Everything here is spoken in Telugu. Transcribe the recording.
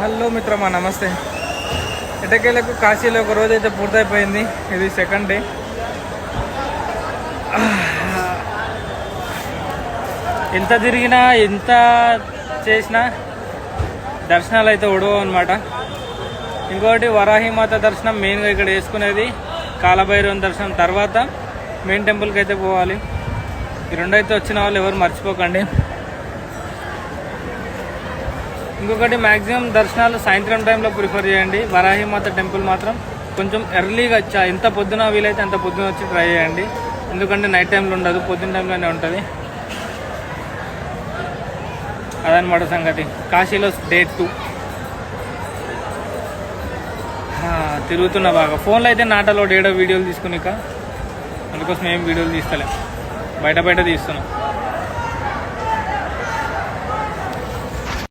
హలో మిత్రమా నమస్తే. ఎటకేలకు కాశీలో ఒక రోజు అయితే పూర్తయిపోయింది. ఇది సెకండ్ డే ఎంత తిరిగినా ఎంత చేసినా దర్శనాలు అయితే ఉడవు అనమాట ఇంకోటి వరాహిమాత దర్శనం మెయిన్గా ఇక్కడ వేసుకునేది కాలభైరవం దర్శనం తర్వాత మెయిన్ టెంపుల్కి అయితే పోవాలి. ఈ రెండైతే వచ్చిన వాళ్ళు ఎవరు మర్చిపోకండి. ఇంకొకటి మ్యాక్సిమం దర్శనాలు సాయంత్రం టైంలో ప్రిఫర్ చేయండి. వరాహిమాత టెంపుల్ మాత్రం కొంచెం ఎర్లీగా వచ్చా ఎంత పొద్దున వీలైతే అంత పొద్దున వచ్చి ట్రై చేయండి. ఎందుకంటే నైట్ టైంలో ఉండదు పొద్దున్న టైంలోనే ఉంటుంది. అదనమాట సంగతి. కాశీలో డే టూ. తిరుగుతున్నా బాగా. ఫోన్లో అయితే నాటలో డేటా వీడియోలు తీసుకునిక అందుకోసం ఏం వీడియోలు తీస్తలేం. బయట బయట తీస్తున్నాం.